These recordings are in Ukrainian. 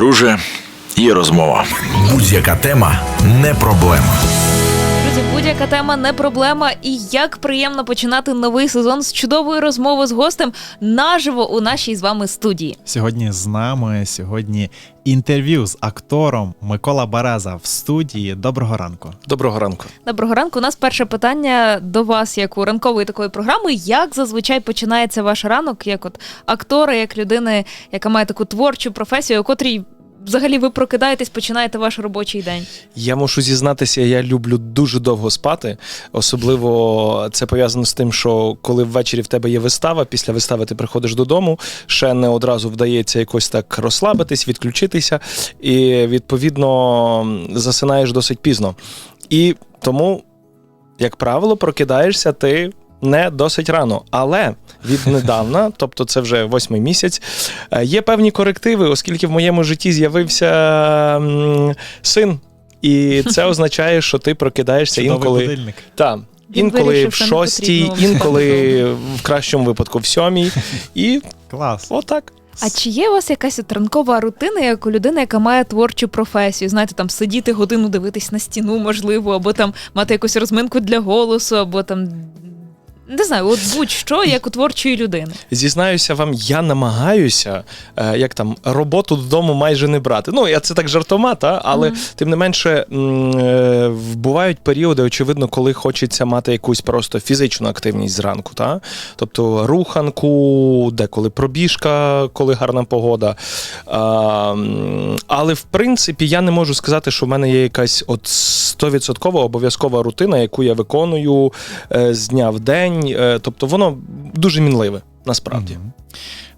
друже, є розмова. Будь-яка тема не проблема. Будь-яка тема не проблема. І як приємно починати новий сезон з чудової розмови з гостем наживо у нашій з вами студії. Сьогодні з нами сьогодні інтерв'ю з актором Микола Береза в студії. Доброго ранку. Доброго ранку. Доброго ранку. У нас перше питання до вас, як у ранкової такої програми. Як зазвичай починається ваш ранок, як от актора, як людини, яка має таку творчу професію, у котрій взагалі ви прокидаєтесь, починаєте ваш робочий день? Я мушу зізнатися, я люблю дуже довго спати. Особливо це пов'язано з тим, що коли ввечері в тебе є вистава, після вистави ти приходиш додому, ще не одразу вдається якось так розслабитись, відключитися, і відповідно засинаєш досить пізно. І тому, як правило, прокидаєшся ти. Не досить рано, але віднедавна, тобто це вже восьмий місяць, е, є певні корективи, оскільки в моєму житті з'явився син, і це означає, що ти прокидаєшся Чудовий інколи. будильник. Так. Він Інколи вирішив, в шостій, інколи в кращому випадку в сьомій. І Клас. отак. А чи є у вас якась ранкова рутина, як у людини, яка має творчу професію? Знаєте, там сидіти годину дивитись на стіну, можливо, або там мати якусь розминку для голосу, або там. Не знаю, от будь-що, як у творчої людини. Зізнаюся вам, я намагаюся, е, як там, роботу додому майже не брати. Ну, я це так жартома, та? але Мгм. тим не менше м, е, бувають періоди, очевидно, коли хочеться мати якусь просто фізичну активність зранку. Та? Тобто руханку, деколи пробіжка, коли гарна погода. М, але в принципі я не можу сказати, що в мене є якась от 100% обов'язкова рутина, яку я виконую е, з дня в день. Е, Тобто воно дуже мінливе, насправді.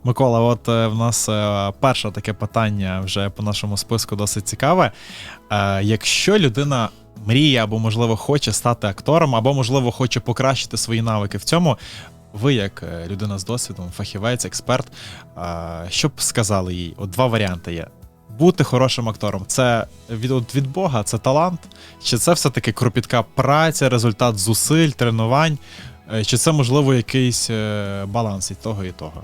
Микола, от е, в нас е, перше таке питання вже по нашому списку досить цікаве. Якщо людина мріє або, можливо, хоче стати актором, або, можливо, хоче покращити свої навики в цьому, ви, як людина з досвідом, фахівець, експерт, що б сказали їй? От два варіанти є. Бути хорошим актором це від, від Бога, це талант, чи це все-таки кропітка праця, результат зусиль, тренувань, чи це можливо якийсь е, баланс і того, і того?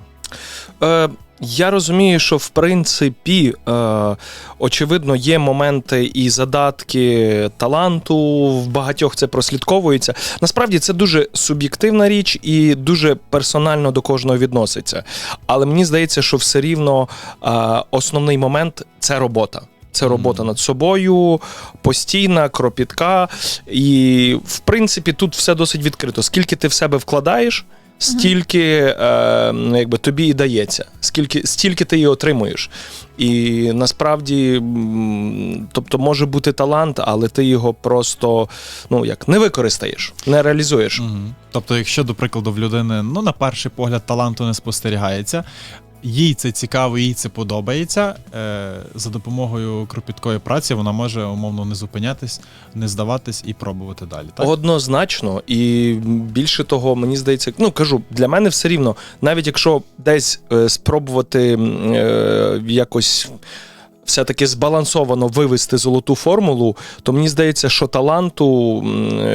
Е, я розумію, що в принципі, е, очевидно, є моменти і задатки таланту. В багатьох це прослідковується. Насправді це дуже суб'єктивна річ і дуже персонально до кожного відноситься. Але мені здається, що все рівно е, основний момент це робота. Це робота над собою, постійна, кропітка. І, в принципі, тут все досить відкрито. Скільки ти в себе вкладаєш, стільки е, якби, тобі і дається, скільки, стільки ти її отримуєш. І насправді, тобто, може бути талант, але ти його просто ну, як, не використаєш, не реалізуєш. Угу. Тобто, якщо, до прикладу, в людини ну, на перший погляд таланту не спостерігається, їй це цікаво, їй це подобається. Е, за допомогою кропіткої праці вона може умовно не зупинятись, не здаватись і пробувати далі. Так? Однозначно, і більше того, мені здається, ну кажу, для мене все рівно, навіть якщо десь е, спробувати е, якось. Все-таки збалансовано вивести золоту формулу, то мені здається, що таланту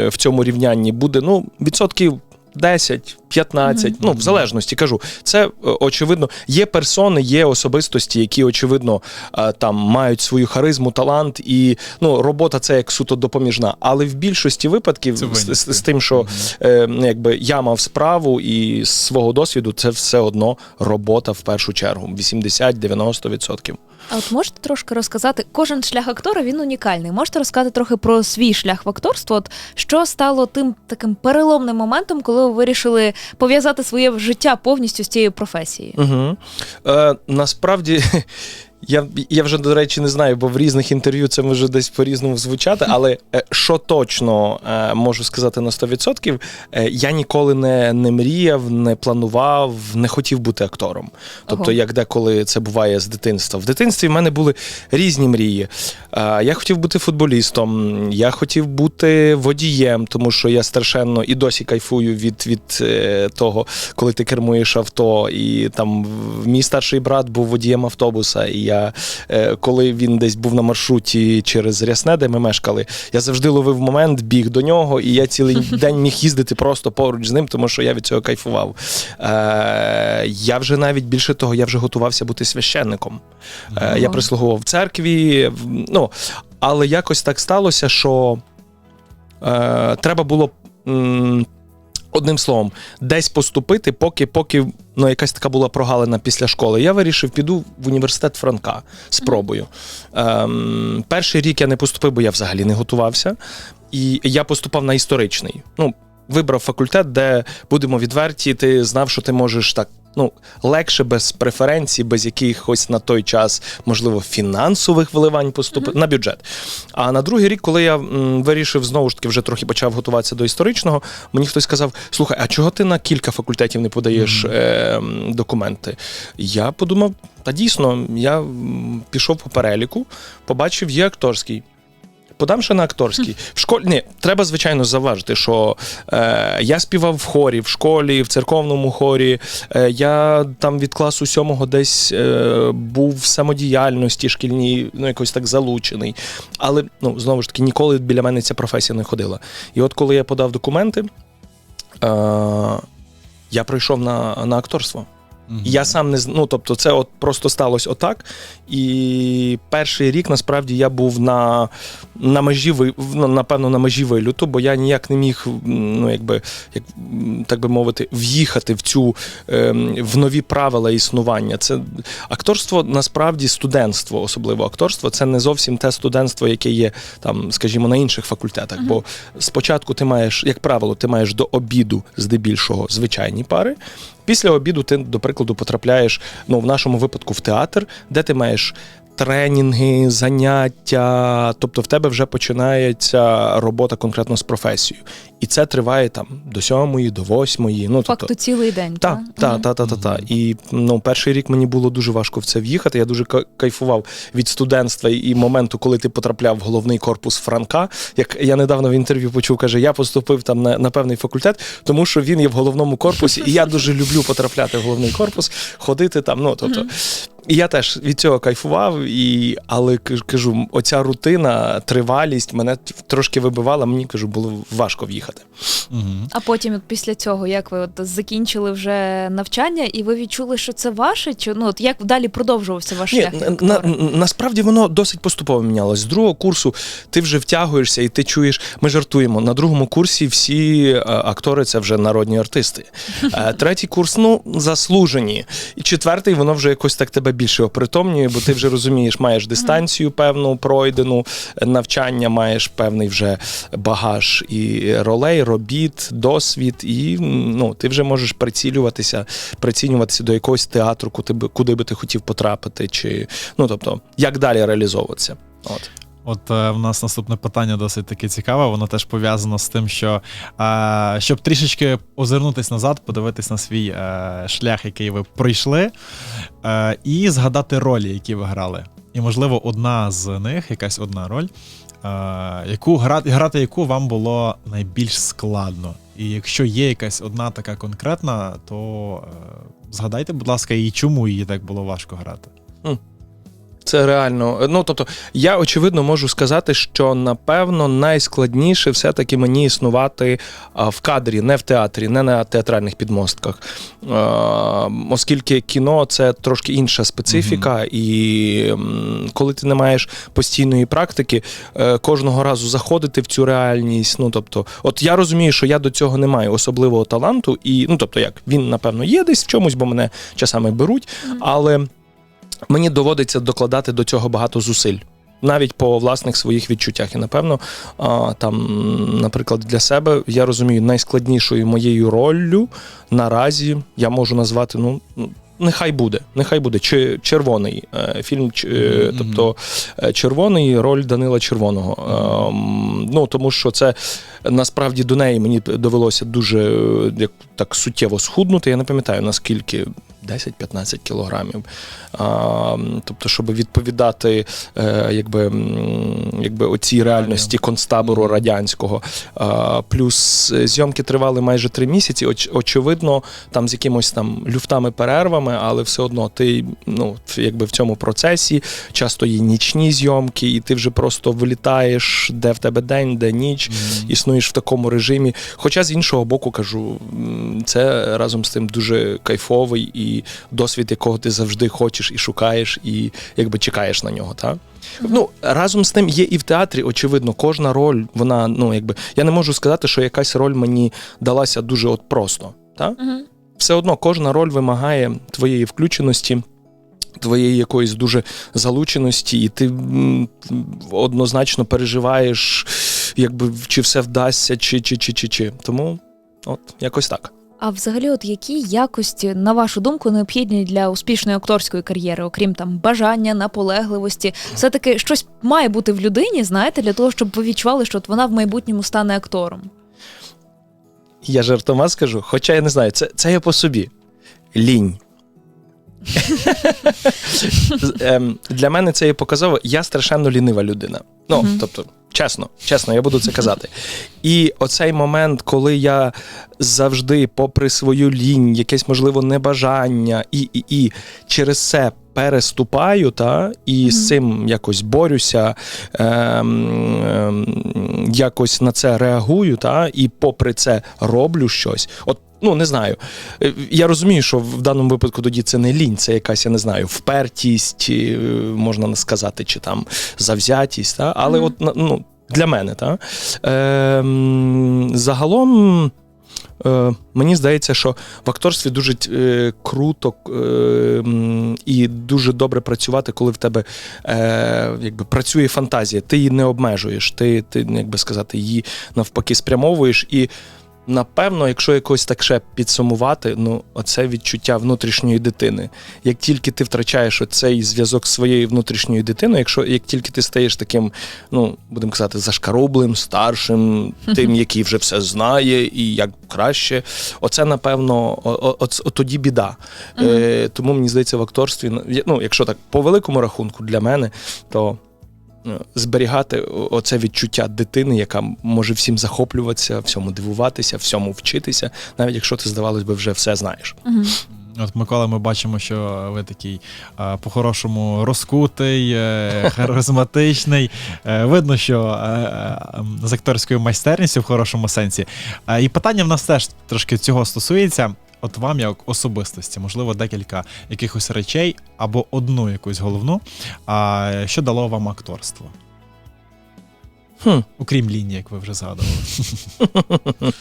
в цьому рівнянні буде ну, відсотків 10, 15, Мгм. ну в залежності кажу. Це е, очевидно. Є персони, є особистості, які очевидно е, там мають свою харизму, талант, і ну робота це як суто допоміжна. Але в більшості випадків з, з, з тим, що Мгм. е, якби я мав справу і з свого досвіду, це все одно робота в першу чергу. 80-90%. А от можете трошки розказати, кожен шлях актора він унікальний. Можете розказати трохи про свій шлях в акторство? От що стало тим таким переломним моментом, коли ви вирішили пов'язати своє життя повністю з цією професією? Угу. Е, насправді. Я, я вже, до речі, не знаю, бо в різних інтерв'ю це може десь по-різному звучати, але е, що точно е, можу сказати на 100%, е, я ніколи не, не мріяв, не планував, не хотів бути актором. Тобто, Ого. як деколи це буває з дитинства. В дитинстві в мене були різні мрії. Я хотів бути футболістом, я хотів бути водієм, тому що я страшенно і досі кайфую від, від того, коли ти кермуєш авто. І там мій старший брат був водієм автобуса, і я Я е, коли він десь був на маршруті через Рясне, де ми мешкали, я завжди ловив момент, біг до нього, і я цілий день міг їздити просто поруч з ним, тому що я від цього кайфував. Е, я вже навіть більше того, я вже готувався бути священником. Е, я прислугував в церкві. Ну, але якось так сталося, що е, треба було. м, Одним словом, десь поступити, поки, поки ну, якась така була прогалина після школи. Я вирішив, піду в університет Франка. Спробую. Ем, перший рік я не поступив, бо я взагалі не готувався. І я поступав на історичний. Ну, вибрав факультет, де будемо відверті, ти знав, що ти можеш так. Ну, легше без преференцій, без якихось на той час, можливо, фінансових вливань поступити на бюджет. А на другий рік, коли я м, вирішив знову ж таки вже трохи почав готуватися до історичного, мені хтось сказав: слухай, а чого ти на кілька факультетів не подаєш е, документи? Я подумав, та дійсно, я м, пішов по переліку, побачив, є акторський. Подам ще на акторський. В школі ні, треба звичайно заважити, що е, я співав в хорі, в школі, в церковному хорі. Е, я там від класу сьомого десь е, був в самодіяльності шкільній, ну якось так залучений. Але ну знову ж таки, ніколи біля мене ця професія не ходила. І от коли я подав документи, е, я прийшов на, на акторство. Я сам не ну, тобто, це от просто сталося отак. І перший рік насправді я був на, на межі ну, напевно, на межі вилюту, бо я ніяк не міг, ну якби, як так би мовити, в'їхати в цю ем, в нові правила існування. Це акторство насправді студентство, особливо акторство, це не зовсім те студентство, яке є там, скажімо, на інших факультетах. Бо спочатку ти маєш, як правило, ти маєш до обіду здебільшого звичайні пари. Після обіду ти, до прикладу, потрапляєш ну, в нашому випадку в театр, де ти маєш тренінги, заняття, тобто в тебе вже починається робота конкретно з професією. І це триває там до сьомої, до восьмої. Ну, Факту тобто, цілий день. так, та? так, так, так, так. Та. І ну, перший рік мені було дуже важко в це в'їхати. Я дуже кайфував від студентства і моменту, коли ти потрапляв в головний корпус Франка. Як я недавно в інтерв'ю почув, каже, я поступив там на, на певний факультет, тому що він є в головному корпусі, і я дуже люблю потрапляти в головний корпус, ходити там. Ну тобто. І я теж від цього кайфував, і, але кажу, оця рутина, тривалість мене трошки вибивала, мені кажу, було важко в'їхати. Мгм. А потім, от після цього, як ви от закінчили вже навчання, і ви відчули, що це ваше? Чи ну от як далі продовжувався ваш Ні, шлях? на, на, насправді воно досить поступово мінялось. З другого курсу ти вже втягуєшся і ти чуєш. Ми жартуємо. На другому курсі всі е, актори це вже народні артисти. Е, третій курс, ну, заслужені. І четвертий, воно вже якось так тебе більше опритомнює, бо ти вже розумієш, маєш дистанцію певну пройдену, навчання, маєш певний вже багаж і ролей, робіт, досвід, і ну, ти вже можеш прицілюватися, прицінюватися до якогось театру, куди би, куди би ти хотів потрапити, чи ну тобто, як далі реалізовуватися. От. От е, в нас наступне питання досить таке цікаве. Воно теж пов'язано з тим, що е, щоб трішечки озирнутись назад, подивитись на свій е, шлях, який ви пройшли, е, і згадати ролі, які ви грали. І, можливо, одна з них, якась одна роль, е, яку грати, грати яку вам було найбільш складно. І якщо є якась одна така конкретна, то е, згадайте, будь ласка, і чому її так було важко грати. Це реально. Ну тобто, я очевидно можу сказати, що напевно найскладніше все-таки мені існувати в кадрі, не в театрі, не на театральних підмостках. Оскільки кіно це трошки інша специфіка, і коли ти не маєш постійної практики, е, кожного разу заходити в цю реальність. Ну тобто, от я розумію, що я до цього не маю особливого таланту, і ну тобто, як він напевно є десь в чомусь, бо мене часами беруть, але мені доводиться докладати до цього багато зусиль. Навіть по власних своїх відчуттях. І напевно, там, наприклад, для себе я розумію, найскладнішою моєю роллю наразі я можу назвати, ну. Нехай буде, нехай буде Чи- червоний е, фільм, е, тобто е, червоний роль Данила Червоного. Ем, ну тому що це насправді до неї мені довелося дуже як так суттєво схуднути. Я не пам'ятаю наскільки 10-15 кілограмів. А, тобто, щоб відповідати якби, якби оцій реальності концтабору радянського. А, плюс зйомки тривали майже три місяці. Оч, очевидно, там з якимось там люфтами перервами. Зйомками, але все одно ти ну, якби в цьому процесі часто є нічні зйомки, і ти вже просто вилітаєш, де в тебе день, де ніч, існуєш в такому режимі. Хоча з іншого боку кажу, це разом з тим дуже кайфовий і досвід, якого ти завжди хочеш і шукаєш, і якби чекаєш на нього. Та? Ну, разом з тим є і в театрі, очевидно, кожна роль, вона, ну, якби, я не можу сказати, що якась роль мені далася дуже от просто. Та? Угу. Все одно кожна роль вимагає твоєї включеності. Твоєї якоїсь дуже залученості, і ти однозначно переживаєш, якби чи все вдасться, чи чи чи чи чи. Тому от якось так. А взагалі, от які якості, на вашу думку, необхідні для успішної акторської кар'єри, окрім там бажання, наполегливості, все-таки щось має бути в людині, знаєте, для того, щоб ви відчували, що от вона в майбутньому стане актором. Я жартома скажу, хоча я не знаю, це, це я по собі. Лінь. Ем, Для мене це є показово. Я страшенно лінива людина. Ну, тобто, чесно, чесно, я буду це казати. І оцей момент, коли я завжди, попри свою лінь, якесь можливо небажання, і, і, і через це переступаю, та, і з цим якось борюся, ем, ем, якось на це реагую, та, і попри це роблю щось. От Ну, не знаю. Е, Я розумію, що в даному випадку тоді це не лінь, це якась, я не знаю, впертість, е, можна сказати, чи там завзятість. Та? Але Мгм. от ну, для мене, та? Ем, загалом. Е, мені здається, що в акторстві дуже е, круто е, і дуже добре працювати, коли в тебе е, якби, працює фантазія. Ти її не обмежуєш, ти, ти як би сказати, її навпаки спрямовуєш. І напевно, якщо якось так ще підсумувати, ну оце відчуття внутрішньої дитини. Як тільки ти втрачаєш цей зв'язок з своєю внутрішньою дитиною, якщо як тільки ти стаєш таким, ну будемо казати, зашкарублим, старшим, тим, який вже все знає і як краще, оце напевно, о, тоді біда. Е, тому мені здається, в акторстві, ну, ну, якщо так по великому рахунку для мене, то зберігати оце відчуття дитини, яка може всім захоплюватися, всьому дивуватися, всьому вчитися, навіть якщо ти, здавалось би, вже все знаєш. Угу. От Микола, ми бачимо, що ви такий по-хорошому розкутий, е, харизматичний. Е, Видно, що е, з акторською майстерністю в хорошому сенсі. І питання в нас теж трошки цього стосується. От вам, як особистості, можливо, декілька якихось речей або одну якусь головну. А що дало вам акторство? Хм. Окрім лінії, як ви вже згадували.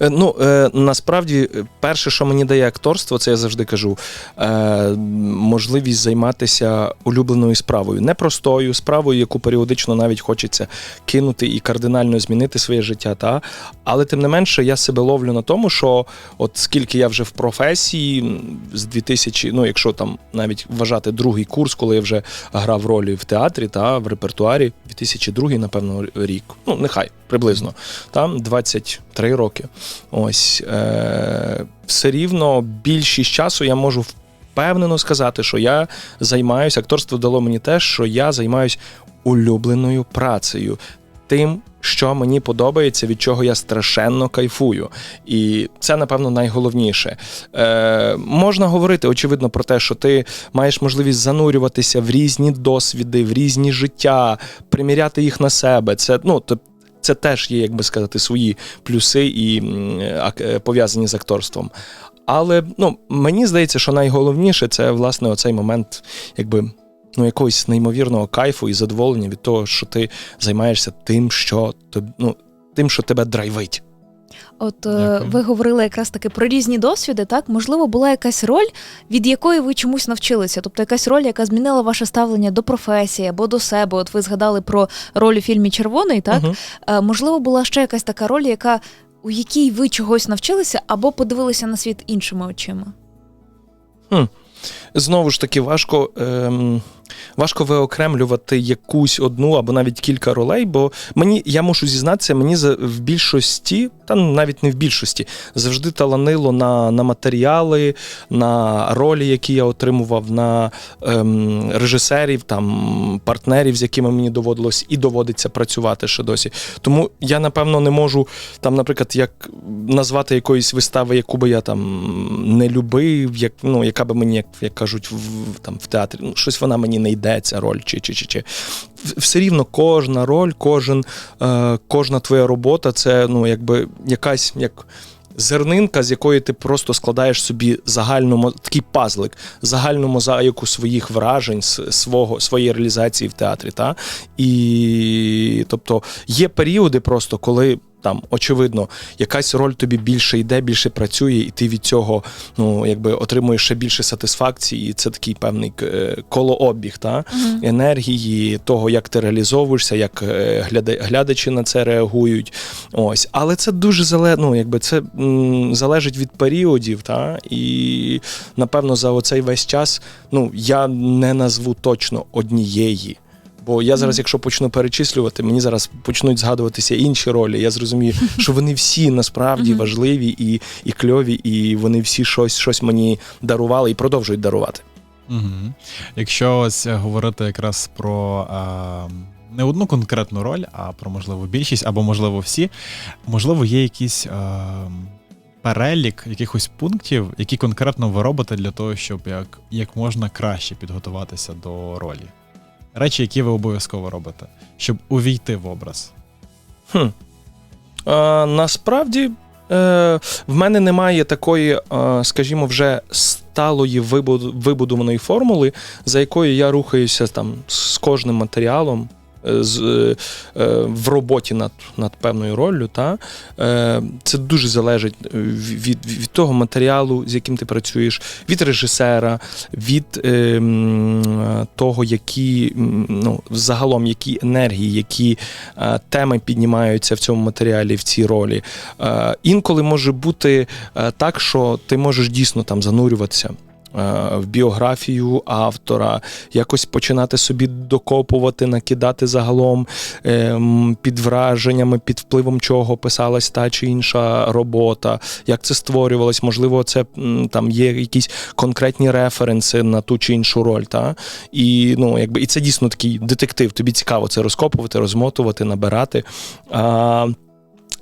Е, Ну, е, насправді, е, перше, що мені дає акторство, це я завжди кажу: е, можливість займатися улюбленою справою. Не простою справою, яку періодично навіть хочеться кинути і кардинально змінити своє життя. Та? Але тим не менше, я себе ловлю на тому, що от скільки я вже в професії, з 2000, ну, якщо там навіть вважати другий курс, коли я вже грав ролі в театрі та в репертуарі, 2002, напевно, рік. Ну, нехай приблизно там 23 роки. Ось е, все рівно більшість часу я можу впевнено сказати, що я займаюся, акторство дало мені те, що я займаюся улюбленою працею. Тим, що мені подобається, від чого я страшенно кайфую. І це, напевно, найголовніше. Е, можна говорити, очевидно, про те, що ти маєш можливість занурюватися в різні досвіди, в різні життя, приміряти їх на себе. Це, ну, це теж є, як би сказати, свої плюси і е, пов'язані з акторством. Але ну, мені здається, що найголовніше це власне оцей момент, якби. Ну, якогось неймовірного кайфу і задоволення від того, що ти займаєшся тим, що ну, тим, що тебе драйвить. От е, Дякую. ви говорили якраз таки про різні досвіди, так? Можливо, була якась роль, від якої ви чомусь навчилися. Тобто якась роль, яка змінила ваше ставлення до професії або до себе. От ви згадали про роль у фільмі Червоний, так? Е, можливо, була ще якась така роль, яка у якій ви чогось навчилися або подивилися на світ іншими очима. Знову ж таки, важко. Ем, Важко виокремлювати якусь одну або навіть кілька ролей, бо мені я мушу зізнатися, мені в більшості, та навіть не в більшості, завжди таланило на, на матеріали, на ролі, які я отримував, на ем, режисерів, там партнерів, з якими мені доводилось і доводиться працювати ще досі. Тому я напевно не можу там, наприклад, як назвати якоїсь вистави, яку би я там не любив, як ну яка би мені, як, як кажуть, в там в театрі, ну щось вона мені не йде, ця роль, чи чи чи чи. Все рівно кожна роль, кожен, е, кожна твоя робота це ну якби якась як. Зернинка, з якої ти просто складаєш собі загальну такий пазлик, загальну мозаїку своїх вражень, свого, своєї реалізації в театрі. Та? І тобто є періоди просто, коли там, очевидно, якась роль тобі більше йде, більше працює, і ти від цього ну, якби отримуєш ще більше сатисфакції, і це такий певний е, колообіг та? енергії, того, як ти реалізовуєшся, як е, глядачі на це реагують. Ось. Але це дуже зале, ну, якби це м, залежить від періодів, та? і напевно за оцей весь час ну, я не назву точно однієї. Бо я зараз, якщо почну перечислювати, мені зараз почнуть згадуватися інші ролі. Я зрозумію, що вони всі насправді важливі і, і кльові, і вони всі щось, щось мені дарували і продовжують дарувати. Угу. Якщо ось говорити якраз про а, не одну конкретну роль, а про можливо більшість або можливо всі, можливо, є якийсь а, перелік якихось пунктів, які конкретно ви робите для того, щоб як, як можна краще підготуватися до ролі. Речі, які ви обов'язково робите, щоб увійти в образ. Хм. А, насправді, е, в мене немає такої, скажімо, вже сталої вибуд- вибудованої формули, за якою я рухаюся там з кожним матеріалом. Е, З, е, е, в роботі над, над певною роллю, та це дуже залежить е, від, від того матеріалу, з яким ти працюєш, від режисера, від е, того, які ну, загалом які енергії, які е, теми піднімаються в цьому матеріалі, в цій ролі. Е, Інколи може бути так, що ти можеш дійсно там занурюватися. Е, В біографію автора, якось починати собі докопувати, накидати загалом ем, під враженнями, під впливом чого писалась та чи інша робота, як це створювалось, можливо, це там є якісь конкретні референси на ту чи іншу роль. Та? І, ну, якби, і це дійсно такий детектив. Тобі цікаво це розкопувати, розмотувати, набирати. А,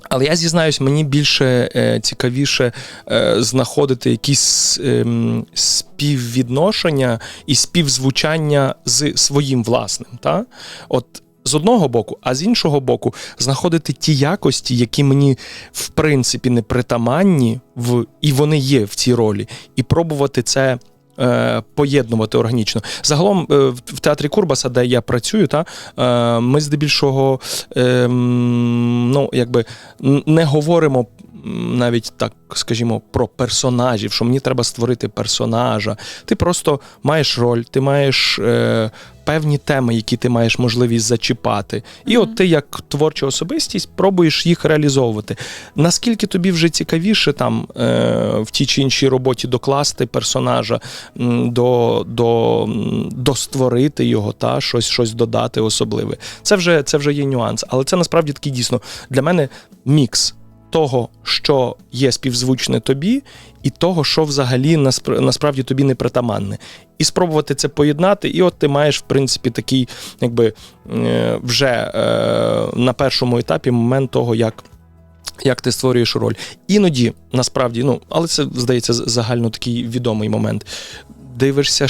але я зізнаюсь, мені більше е, цікавіше е, знаходити якісь ем, співвідношення і співзвучання з своїм власним. Та? От з одного боку, а з іншого боку, знаходити ті якості, які мені в принципі не притаманні, в, і вони є в цій ролі, і пробувати це. Е, Поєднувати органічно. Загалом е, в театрі Курбаса, де я працюю, та, е, ми здебільшого е, ну, якби, не говоримо м, навіть так, скажімо, про персонажів, що мені треба створити персонажа. Ти просто маєш роль, ти маєш е, певні теми, які ти маєш можливість зачіпати. І Мгм. от ти, як творча особистість, пробуєш їх реалізовувати. Наскільки тобі вже цікавіше там е, в тій чи іншій роботі докласти персонажа, до, до, достворити його, та щось, щось додати особливе. Це вже, це вже є нюанс. Але це насправді такий дійсно для мене мікс того, що є співзвучне тобі, і того, що взагалі насправді тобі не притаманне. І спробувати це поєднати, і от ти маєш, в принципі, такий, якби е, вже е, на першому етапі момент того, як. Як ти створюєш роль. Іноді, насправді, ну, але це здається загально такий відомий момент. Дивишся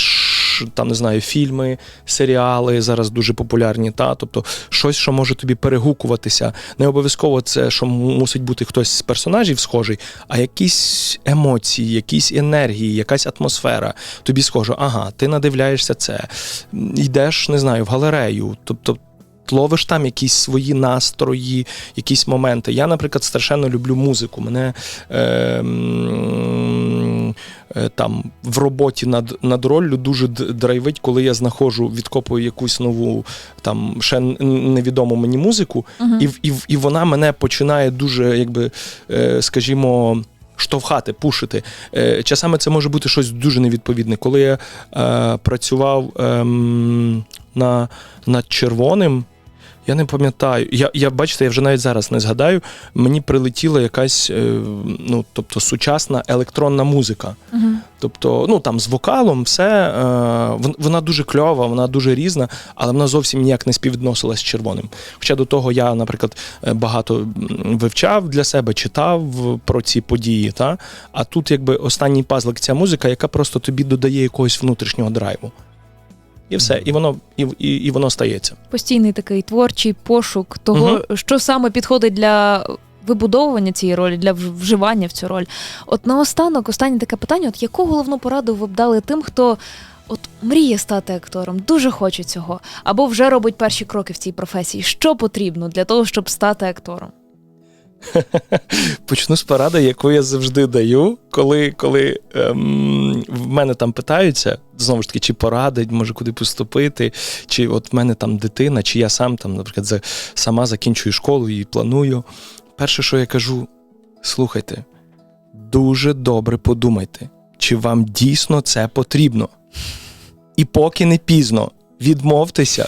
там, не знаю, фільми, серіали зараз дуже популярні, та тобто щось, що може тобі перегукуватися. Не обов'язково це, що мусить бути хтось з персонажів схожий, а якісь емоції, якісь енергії, якась атмосфера. Тобі схоже, ага, ти надивляєшся це, йдеш, не знаю, в галерею. Тобто ловиш там якісь свої настрої, якісь моменти. Я, наприклад, страшенно люблю музику. Мене е, е, там в роботі над, над роллю дуже драйвить, коли я знаходжу, відкопую якусь нову, там ще невідому мені музику, і, в- і, в- і вона мене починає дуже, якби, е, скажімо. штовхати, пушити. Е, часами це може бути щось дуже невідповідне. Коли я е, працював ем, на, над червоним. Я не пам'ятаю. Я, я бачите, я вже навіть зараз не згадаю. Мені прилетіла якась е, ну, тобто, сучасна електронна музика. Угу. Тобто, ну там з вокалом все е, вона дуже кльова, вона дуже різна, але вона зовсім ніяк не співвідносилась з червоним. Хоча до того я, наприклад, е, багато вивчав для себе, читав про ці події. Та? А тут, якби останній пазлик, ця музика, яка просто тобі додає якогось внутрішнього драйву. І все, і воно, і, і, і воно стається. Постійний такий творчий пошук того, що саме підходить для. Вибудовування цієї ролі для вживання в цю роль. От наостанок, останнє таке питання: от яку головну пораду ви б дали тим, хто от мріє стати актором, дуже хоче цього, або вже робить перші кроки в цій професії? Що потрібно для того, щоб стати актором? Почну з поради, яку я завжди даю, коли, коли ем, в мене там питаються, знову ж таки, чи порадить, може куди поступити, чи от в мене там дитина, чи я сам там, наприклад, сама закінчую школу і планую. Перше, що я кажу, слухайте, дуже добре подумайте, чи вам дійсно це потрібно. І поки не пізно, відмовтеся.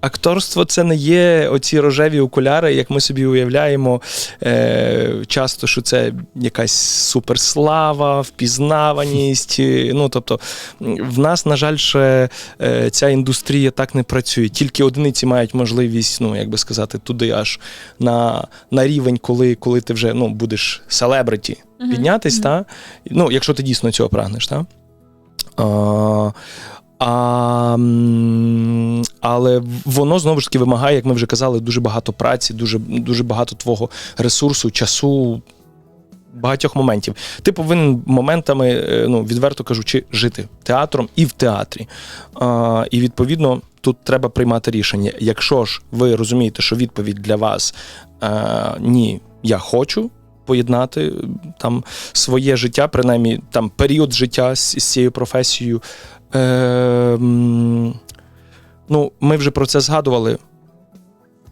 Акторство це не є оці рожеві окуляри, як ми собі уявляємо. Е, часто, що це якась суперслава, впізнаваність. Ну, тобто, в нас, на жаль, ще е, ця індустрія так не працює. Тільки одиниці мають можливість, ну, як би сказати, туди аж на, на рівень, коли, коли ти вже ну, будеш селебриті піднятись, мгм. та? ну, якщо ти дійсно цього прагнеш. Та? А, а, але воно знову ж таки вимагає, як ми вже казали, дуже багато праці, дуже, дуже багато твого ресурсу, часу, багатьох моментів. Ти повинен моментами, е, ну, відверто кажучи, жити театром і в театрі. А, і відповідно тут треба приймати рішення. Якщо ж ви розумієте, що відповідь для вас е, ні, я хочу. Поєднати там своє життя, принаймні там період життя з, з цією професією. Е, ну, ми вже про це згадували.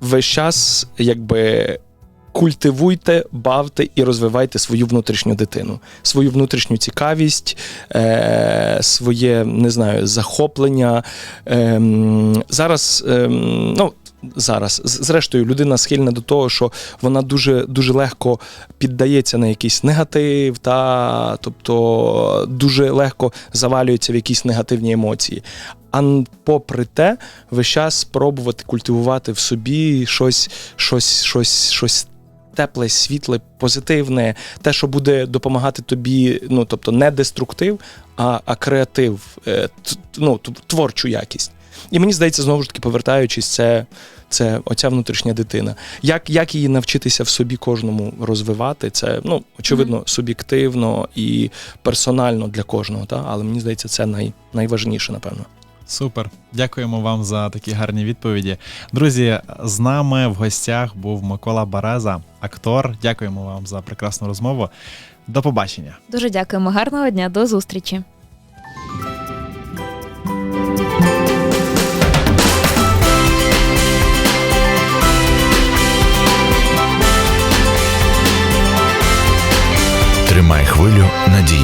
Весь час, якби. Культивуйте, бавте і розвивайте свою внутрішню дитину, свою внутрішню цікавість, е, своє не знаю, захоплення. Е, зараз, е, ну, зараз, зрештою, людина схильна до того, що вона дуже, дуже легко піддається на якийсь негатив, та, тобто дуже легко завалюється в якісь негативні емоції. А попри те, весь час спробувати культивувати в собі щось, щось, щось, щось тепле, світле, позитивне, те, що буде допомагати тобі, ну тобто не деструктив, а, а креатив, е, ну, творчу якість. І мені здається, знову ж таки, повертаючись, це, це оця внутрішня дитина. Як, як її навчитися в собі кожному розвивати, це ну, очевидно, суб'єктивно і персонально для кожного. Та? Але мені здається, це най, найважніше, напевно. Супер. Дякуємо вам за такі гарні відповіді. Друзі, з нами в гостях був Микола Береза, актор. Дякуємо вам за прекрасну розмову. До побачення. Дуже дякуємо. Гарного дня, до зустрічі. Хвилю надії.